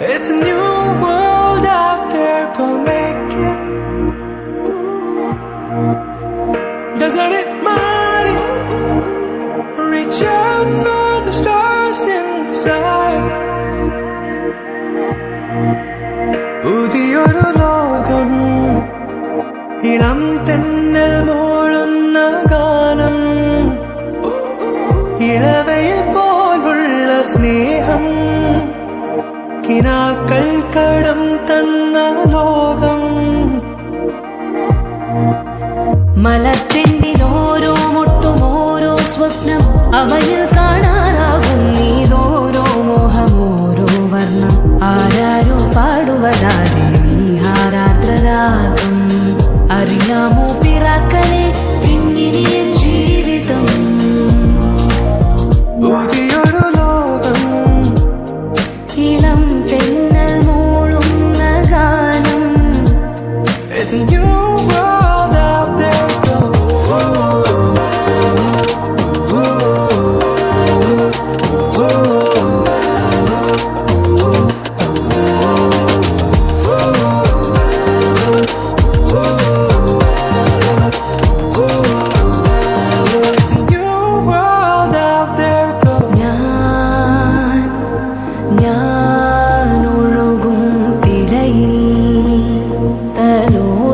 It's a new world out there, go make it. Doesn't it money? Reach out for the stars and fly. പുതിയൊരു ലോകം ഇളം തെന്നൽ മൂളുന്ന ഗാനം ഇളവയിൽ പോലുള്ള സ്നേഹം കിനാക്കൾ കടം തന്ന ലോകം. മലച്ചെണ്ടിൽ ഓരോ മുട്ടും ഓരോ സ്വപ്നം അവയിൽ കാണാനാകും നീതോരോ മോഹം ഓരോ വർണം. ആരാരോ പാടുവതാരെ നീ ഹാരാർദ്രരാഗം അറിയാമോ and you.